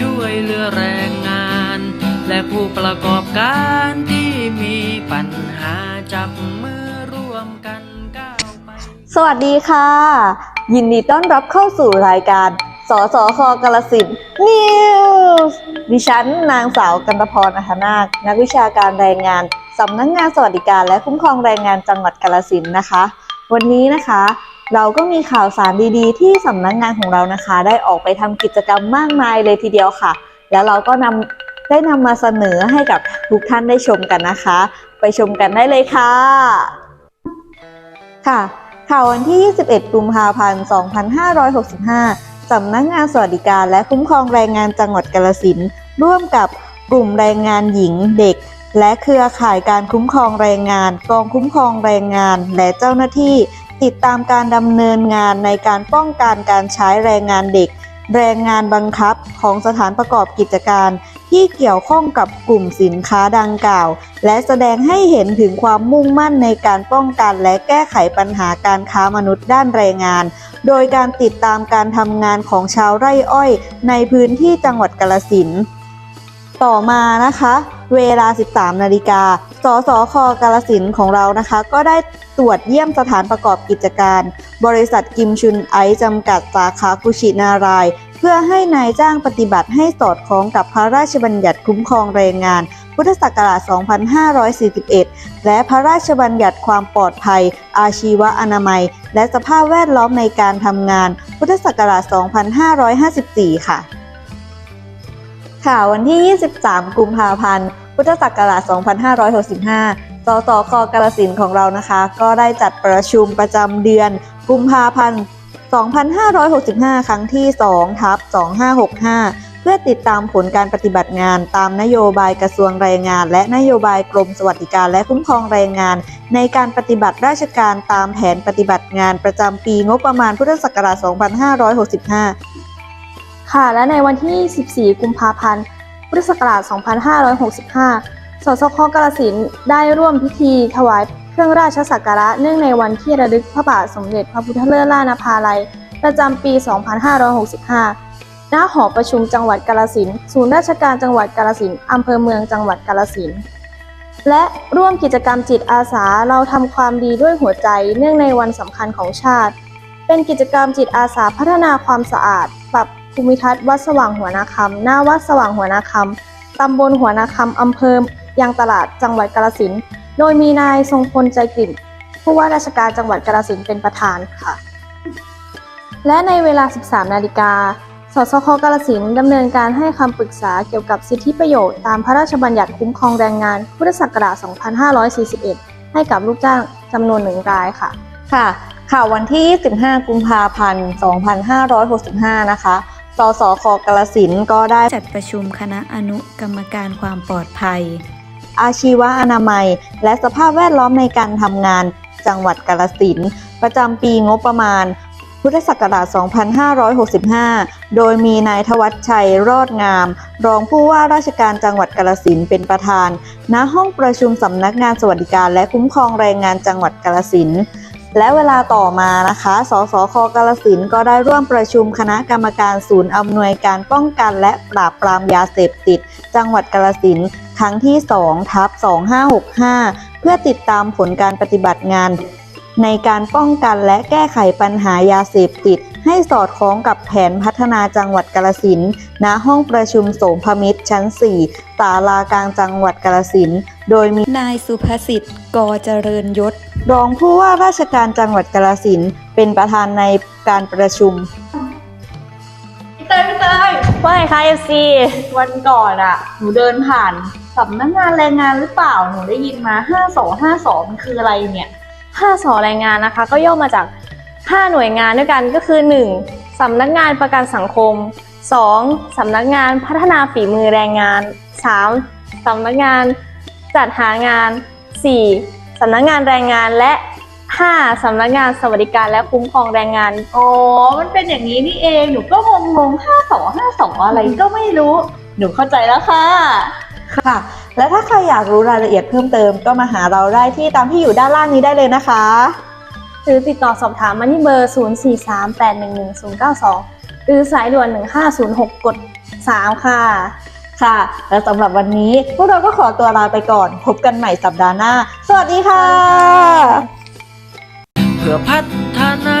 ช่วยเหลือแรงงาน และผู้ประกอบการที่มีปัญหาจับมือร่วมกันก้าวไป สวัสดีค่ะ ยินดีต้อนรับเข้าสู่รายการ สสคกาลสินนิวส์ดิฉันนางสาวกันตพรอัธนาค นักวิชาการแรงงานสำนักงงานสวัสดิการและคุ้มครองแรงงานจังหวัดกาลสินนะคะ วันนี้นะคะ เราก็มีข่าวสารดีๆ ที่สำนักงานของเรานะคะ ได้ออกไปทำกิจกรรมมากมายเลยทีเดียวค่ะ แล้วเราก็นำได้นำมาเสนอให้กับทุกท่านได้ชมกันนะคะ ไปชมกันได้เลยค่ะ ค่ะ ข่าววันที่ 21 กุมภาพันธ์ 2565 สำนักงานสวัสดิการและคุ้มครองแรงงานจังหวัดกาฬสินธุ์ร่วมกับกลุ่มแรงงานหญิงเด็ก และเครือข่ายการคุ้มครองแรงงาน กองคุ้มครองแรงงาน และเจ้าหน้าที่ ติดตามการดำเนินงานในการป้องกันการใช้แรงงานเด็ก แรงงานบังคับของสถานประกอบกิจการ ที่เกี่ยวข้องกับกลุ่มสินค้าดังกล่าว และแสดงให้เห็นถึงความมุ่งมั่นในการป้องกันและแก้ไขปัญหาการค้ามนุษย์ด้านแรงงาน โดยการติดตามการทำงานของชาวไร่อ้อย ในพื้นที่จังหวัดกาฬสินต่อมานะคะ เวลา 13 นาฬิกา สสคกาฬสินของเรานะคะ ก็ได้ตรวจเยี่ยมสถานประกอบกิจการ บริษัทกิมชุนไอจำกัดสาขากุชินาราย เพื่อให้นายจ้างปฏิบัติให้สอดคล้องกับพระราชบัญญัติคุ้มครองแรงงาน พุทธศักราช 2541 และพระราชบัญญัติความปลอดภัย อาชีวอนามัย และสภาพแวดล้อมในการทำงาน พุทธศักราช 2554 ค่ะ ค่ะ วันที่ 23 กุมภาพันธ์ พุทธศักราช 2565 สสคกาลสินของเรานะคะ ก็ได้จัดประชุมประจำเดือนกุมภาพันธ์ 2565 ครั้งที่2ทับ2565 เพื่อติดตามผลการปฏิบัติงานตามนโยบายกระทรวงแรงงาน และนโยบายกรมสวัสดิการและคุ้มครองแรงงาน ในการปฏิบัติราชการตามแผนปฏิบัติงานประจำปีงบประมาณพุทธศักราช 2565 ค่ะ และในวันที่ 14 กุมภาพันธ์ พุทธศักราช 2565 สสคกาฬสินได้ร่วมพิธีถวายเครื่องราชสักการะเนื่องในวันที่ระลึกพระบาทสมเด็จพระพุทธเลิศล่านภาลัย ประจำปี 2565 ณ หอประชุมจังหวัดกาฬสินศูนย์ราชการจังหวัดกาฬสินอำเภอเมืองจังหวัดกาฬสินและร่วมกิจกรรมจิตอาสาเราทำความดีด้วยหัวใจเนื่องในวันสำคัญของชาติ เป็นกิจกรรมจิตอาสาพัฒนาความสะอาด ภูมิทัศน์วัดสว่างหัวนาคำหน้าวัดสว่างหัวนาคำตำบลหัวนาคำอำเภอยางตลาดจังหวัดกาฬสินธุ์โดยมีนายทรงพลใจกลิ่นผู้ว่าราชการจังหวัดกาฬสินธุ์เป็นประธานค่ะ และในเวลา 13 นาฬิกา สสคกาฬสินธุ์ดำเนินการให้คำปรึกษาเกี่ยวกับสิทธิประโยชน์ตามพระราชบัญญัติคุ้มครองแรงงาน พุทธศักราช 2541 ให้กับลูกจ้างจำนวนหนึ่งรายค่ะ ค่ะ ข่าววันที่25กุมภาพันธ์ 2565 นะคะ สสคกาลสินธุ์ก็ได้จัดประชุมคณะอนุกรรมการความปลอดภัย อาชีวะอนามัย และสภาพแวดล้อมในการทำงาน จังหวัดกาลสินธุ์ประจำปีงบประมาณ พุทธศักราช 2565 โดยมีนายทวัชชัย รอดงาม รองผู้ว่าราชการจังหวัดกาลสินธุ์เป็นประธาน ณ ห้องประชุมสำนักงานสวัสดิการและคุ้มครองแรงงานจังหวัดกาลสินธุ์ และเวลาต่อมานะคะ สสคกาลสินก็ได้ร่วมประชุมคณะกรรมการศูนย์อำนวยการป้องกันและปราบปรามยาเสพติด จังหวัดกาลสินครั้งที่2ทับ2565 เพื่อติดตามผลการปฏิบัติงาน ในการป้องกันและแก้ไขปัญหายาเสพติด ให้สอดคล้องกับแผนพัฒนาจังหวัดกาลสินณห้องประชุมโสมพมิตรชั้น 4 ศาลากลางจังหวัดกาลสินโดยมีนายสุภสิทธิ์กอเจริญยศ รองผู้ว่าราชการจังหวัดกาฬสินธุ์เป็นประธานในการประชุม พี่เตยพี่เตยว่าไงคะเอฟซีวันก่อนอะหนูเดินผ่านสำนักงานแรงงานหรือเปล่าหนูได้ยินมา5252มันคืออะไรเนี่ย 5สอแรงงานนะคะ ก็ย่อมาจาก 5 หน่วยงานด้วยกันก็คือ 1. สำนักงานประกันสังคม 2. สำนักงานพัฒนาฝีมือแรงงาน 3. สำนักงานจัดหางาน 4. สำนักงงานแรงงานและห้าสำนักงานสวัสดิการและคุ้มครองแรงงาน อ๋อ มันเป็นอย่างนี้นี่เอง หนูก็งงงงห้าสองห้าสองอะไรก็ไม่รู้ หนูเข้าใจแล้วค่ะ ค่ะ และถ้าใครอยากรู้รายละเอียดเพิ่มเติมก็มาหาเราได้ที่ตามที่อยู่ด้านล่างนี้ได้เลยนะคะ หรือติดต่อสอบถามมาที่เบอร์ 043811092 หรือสายด่วน 1506 กด 3 ค่ะ ค่ะ และสำหรับวันนี้พวกเราก็ขอตัวลาไปก่อน พบกันใหม่สัปดาห์หน้า สวัสดีค่ะ เพื่อพัฒนา